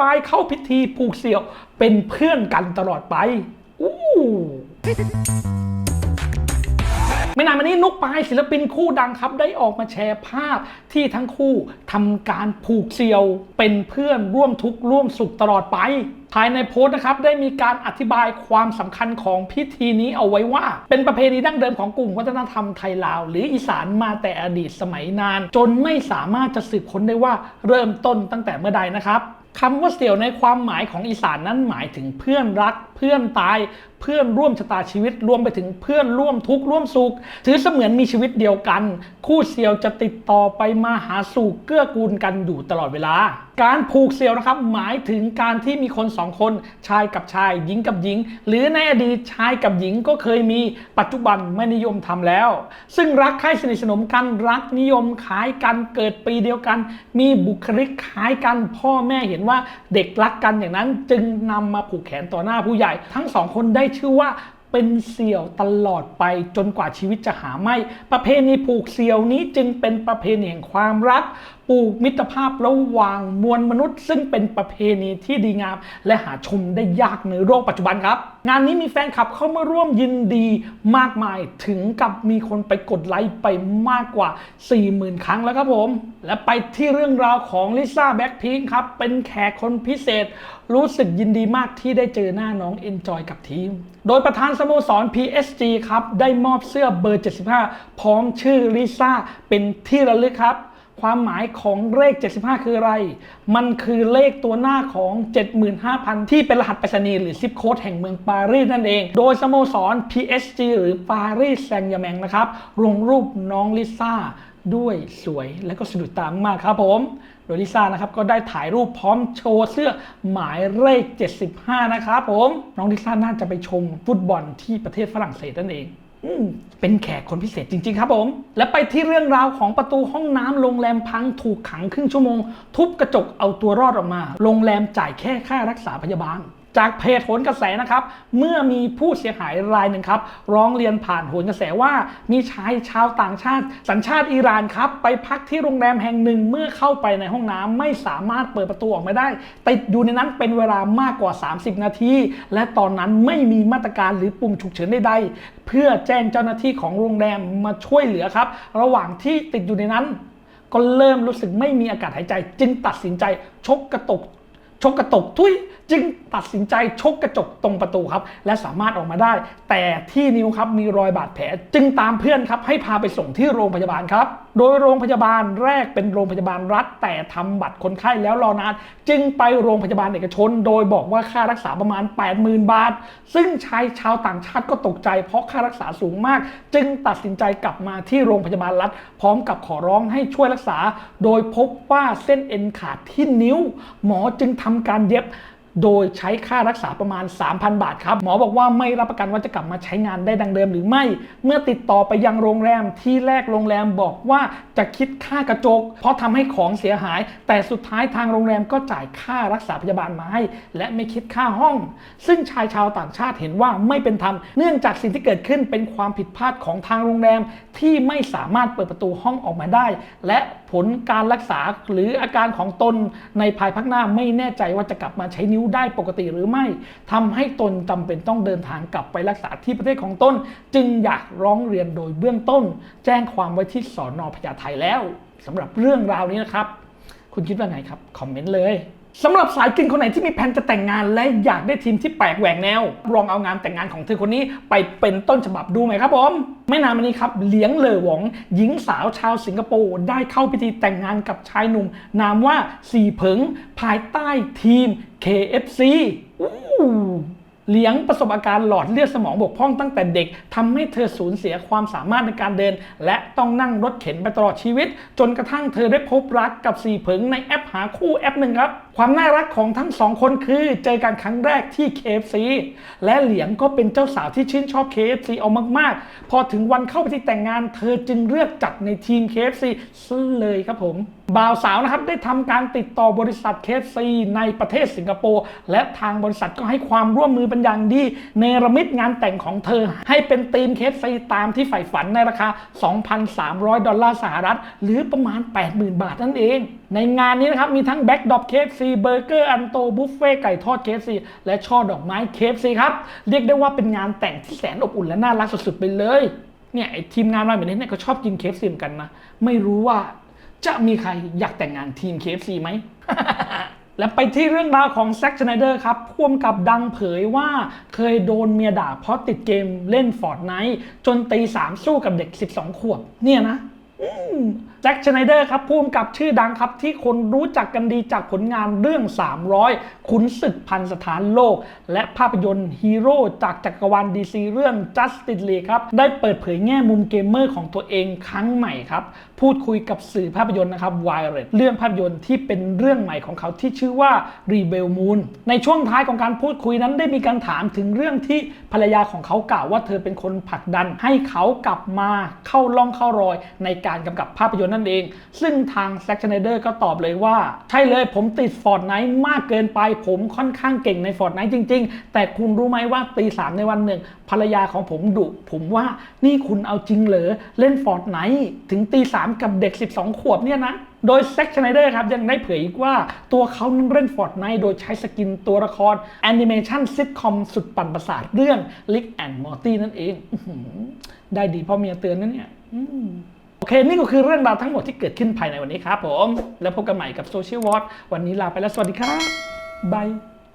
ปายเข้าพิธีผูกเสี่ยว เป็นเพื่อนกันตลอดไปอู้ไม่นานมานี้นุกปายศิลปินคู่ดังครับ ได้ออกมาแชร์ภาพที่ทั้งคู่ทำการผูกเสี่ยว เป็นเพื่อนร่วมทุกข์ร่วมสุขตลอดไป ภายในโพสต์นะครับ ได้มีการอธิบายความสำคัญของพิธีนี้เอาไว้ว่า เป็นประเพณีดั้งเดิมของกลุ่มวัฒนธรรมไทยลาว หรืออีสานมาแต่อดีตสมัยนาน จนไม่สามารถจะสืบค้นได้ว่าเริ่มต้นตั้งแต่เมื่อใดนะครับ คำว่าเสี่ยวในความหมายของอีสานนั้นหมายถึงเพื่อนรัก เพื่อนตาย เพื่อนร่วมชะตาชีวิตรวมไปถึงเพื่อนร่วมทุกข์ร่วมสุขถือเสมือนมีชีวิตเดียวกัน คู่เสี่ยวจะติดต่อไปมาหาสู่เกื้อกูลกันอยู่ตลอดเวลา การผูกเสี่ยวนะครับ หมายถึงการที่มีคนสองคน ชายกับชาย หญิงกับหญิง หรือในอดีตชายกับหญิงก็เคยมีปัจจุบันไม่นิยมทำแล้ว ซึ่งรักใคร่สนิทสนมกันรักนิยมคล้ายกันเกิดปีเดียวกัน มีบุคลิกคล้ายกันพ่อแม่เห็นว่าเด็กรักกันอย่างนั้นจึงนำมาผูกแขนต่อหน้าผู้ใหญ่ทั้งสองคนได้ชื่อว่าเป็นเสี่ยวตลอดไปจนกว่าชีวิตจะหาไม่ ประเพณีผูกเสี่ยวนี้จึงเป็นประเพณีแห่งความรัก ปลูกมิตรภาพระหว่างมวลมนุษย์ ซึ่งเป็นประเพณีที่ดีงาม และหาชมได้ยากในโลกปัจจุบันครับ งานนี้มีแฟนคลับเข้ามาร่วมยินดีมากมายถึงกับมีคนไปกดไลค์ไปมากกว่า 40,000 ครั้งแล้วครับผม และไปที่เรื่องราวของลิซ่าแบ็คพิงครับ เป็นแขกคนพิเศษ รู้สึกยินดีมากที่ได้เจอหน้าน้องเอนจอยกับทีม โดยประธานสโมสร PSG ครับได้มอบเสื้อเบอร์ 75 พร้อมชื่อลิซ่าเป็นที่ระลึกครับ ความหมายของเลข 75 คืออะไร มันคือเลขตัวหน้าของ 75,000 ที่เป็นรหัสไปรษณีย์หรือซิปโค้ดแห่งเมืองปารีสนั่นเอง โดยสโมสร PSG หรือปารีสแซงต์แยร์แมงนะครับลงรูปน้องลิซ่าด้วยสวยและก็สะดุดตามากครับผม โดยลิซ่านะครับก็ได้ถ่ายรูปพร้อมโชว์เสื้อหมายเลข 75 นะครับผม น้องลิซ่าน่าจะไปชมฟุตบอลที่ประเทศฝรั่งเศสนั่นเอง เป็นแขกคนพิเศษจริง ๆ ครับผม และไปที่เรื่องราวของประตูห้องน้ำโรงแรมพังถูกขังครึ่งชั่วโมง ทุบกระจกเอาตัวรอดออกมา โรงแรมจ่ายแค่ค่ารักษาพยาบาล จากเพจโหนกระแสนะครับ เมื่อมีผู้เสียหายรายหนึ่งครับ ร้องเรียนผ่านโหนกระแสว่า มีชายชาวต่างชาติ สัญชาติอิหร่านครับ ไปพักที่โรงแรมแห่งหนึ่งเมื่อเข้าไปในห้องน้ำไม่สามารถเปิดประตูออกมาได้ ติดอยู่ในนั้นเป็นเวลามากกว่า 30 นาที และตอนนั้นไม่มีมาตรการหรือปุ่มฉุกเฉินใดๆเพื่อแจ้งเจ้าหน้าที่ของโรงแรมมาช่วยเหลือครับ ระหว่างที่ติดอยู่ในนั้นก็เริ่มรู้สึกไม่มีอากาศหายใจ จึงตัดสินใจชกกระตก ชกกระตกทุยจึงตัดสินใจชกกระจกตรงประตูครับ และสามารถออกมาได้ แต่ที่นิ้วครับมีรอยบาดแผลจึงตามเพื่อนครับให้พาไปส่งที่โรงพยาบาลครับ โดยโรงพยาบาลแรกเป็นโรงพยาบาลรัฐ แต่ทำบัตรคนไข้แล้วรอนาน จึงไปโรงพยาบาลเอกชน โดยบอกว่าค่ารักษาประมาณ 80,000 บาท ซึ่งชายชาวต่างชาติก็ตกใจ เพราะค่ารักษาสูงมาก จึงตัดสินใจกลับมาที่โรงพยาบาลรัฐ พร้อมกับขอร้องให้ช่วยรักษา โดยพบว่าเส้นเอ็นขาดที่นิ้ว หมอจึงทำการเย็บ โดยใช้ค่ารักษาประมาณ 3,000 บาทครับ หมอบอกว่าไม่รับประกันว่าจะกลับมาใช้งานได้ดังเดิมหรือไม่ เมื่อติดต่อไปยังโรงแรมที่แรกโรงแรมบอกว่าจะคิดค่ากระจก เพราะทำให้ของเสียหาย แต่สุดท้ายทางโรงแรมก็จ่ายค่ารักษาพยาบาลมาให้ และไม่คิดค่าห้อง ซึ่งชายชาวต่างชาติเห็นว่าไม่เป็นธรรมเนื่องจากสิ่งที่เกิดขึ้นเป็นความผิดพลาดของทางโรงแรมที่ไม่สามารถเปิดประตูห้องออกมาได้ และผลการรักษาหรืออาการของตนในภายภาคหน้าไม่แน่ใจว่าจะกลับมาใช้นิ้วได้ปกติหรือไม่ทำให้ตนจำเป็นต้องเดินทางกลับไปรักษาที่ประเทศของตน จึงอยากร้องเรียนโดยเบื้องต้น แจ้งความไว้ที่สอนอพญาไทแล้วสำหรับเรื่องราวนี้นะครับ คุณคิดว่าไงครับ คอมเมนต์เลย สำหรับสายกินคนไหนที่มีแผนจะแต่งงานและอยากได้ทีมที่แปลกแหวกแนวลองเอางานแต่งงานของเธอคนนี้ไปเป็นต้นฉบับดูไหมครับผมไม่นานมานี้ครับเหลียงเลอหวง หญิงสาวชาวสิงคโปร์ได้เข้าพิธีแต่งงานกับชายหนุ่ม นามว่าสีเผิง ภายใต้ทีม KFC อู้ เลี้ยงประสบอาการหลอดเลือดสมองบกพร่องตั้งแต่เด็กทำให้เธอสูญเสียความสามารถในการเดิน และต้องนั่งรถเข็นไปตลอดชีวิต จนกระทั่งเธอได้พบรักกับสีเผิงในแอปหาคู่แอปหนึ่งครับ ความน่ารักของทั้งสองคนคือเจอกันครั้งแรกที่ KFC และเหลียงก็เป็นเจ้าสาวที่ชื่นชอบ KFC เอามาก ๆ พอถึงวันเข้าไปที่แต่งงาน เธอจึงเลือกจัดในทีม KFC ซะเลยครับผมบ่าวสาวนะครับได้ทำการติดต่อบริษัทเคซีในประเทศสิงคโปร์และทางบริษัทก็ให้ความร่วมมือเป็นอย่างดีเนรมิตงานแต่งของเธอ ให้เป็นธีมเคซีตามที่ใฝ่ฝันในราคา 2,300 ดอลลาร์สหรัฐ หรือประมาณ 80,000 บาทนั่นเอง ในงานนี้นะครับ มีทั้งแบ็กดอปเคฟซีเบอร์เกอร์อันโตบุฟเฟ่ไก่ทอดเคฟซีและช่อดอกไม้เคฟซีครับ เรียกได้ว่าเป็นงานแต่งที่แสนอบอุ่นและน่ารักสุดๆไปเลยเนี่ยทีมงานมาแบบนี้เนี่ยก็ชอบกินเคฟซีเหมือนกันนะ ไม่รู้ว่าจะมีใครอยากแต่งงานทีมเคฟซีไหม และไปที่เรื่องราวของแซ็กชไนเดอร์ครับพ่วงกับดังเผยว่าเคยโดนเมียด่าเพราะติดเกมเล่นฟอร์ดไนท์จนตีสามสู้กับเด็ก 12 ขวบ เนี่ยนะ แจ็คชไนเดอร์ครับผู้กำกับชื่อดังครับที่คนรู้จักกันดีจากผลงานเรื่อง 300 ขุนศึกพันสถานโลก และภาพยนตร์ฮีโร่จากจักรวาลดีซีเรื่อง Justice League ครับ ได้เปิดเผยแง่มุมเกมเมอร์ของตัวเองครั้งใหม่ครับ พูดคุยกับสื่อภาพยนตร์นะครับ w i r e เรื่องภาพยนตร์ที่เป็นเรื่องใหม่ของเขาที่ชื่อว่า Rebel Moon ในช่วงท้ายของการพูดคุยนั้นได้มีการถามถึงเรื่องที่ภรรยาของเขากล่าวว่าเธอเป็นคนผลักดัน ให้เขากลับมาเข้าล่องเข้ารอยในการกำกับภาพยนตร์นั่นเอง ซึ่งทางแซ็กชไนเดอร์ก็ตอบเลยว่า ใช่เลยผมติดฟอร์ดไนท์มากเกินไป ผมค่อนข้างเก่งในฟอร์ดไนท์จริง ๆ แต่คุณรู้ไหมว่าตีสามในวันหนึ่ง ภรรยาของผมดุผมว่านี่คุณเอาจริงเหรอ เล่นฟอร์ดไนท์ถึงตีสามกับเด็ก 12 ขวบเนี่ยนะโดยแซ็กชไนเดอร์ครับยังได้เผยอีกว่าตัวเขานั้นเล่นฟอร์ดไนท์โดยใช้สกินตัวละครแอนิเมชันซิทคอมสุดปั่นประสาทเรื่อง Rick and Morty นั่นเอง ได้ดีเพราะเมียเตือนนั่นเนี่ย เคนี่ก็คือเรื่องราวทั้งหมดที่เกิดขึ้นภายในวันนี้ครับผม แล้วพบกันใหม่กับโซเชียลวอตวันนี้ลาไปแล้วสวัสดีครับบาย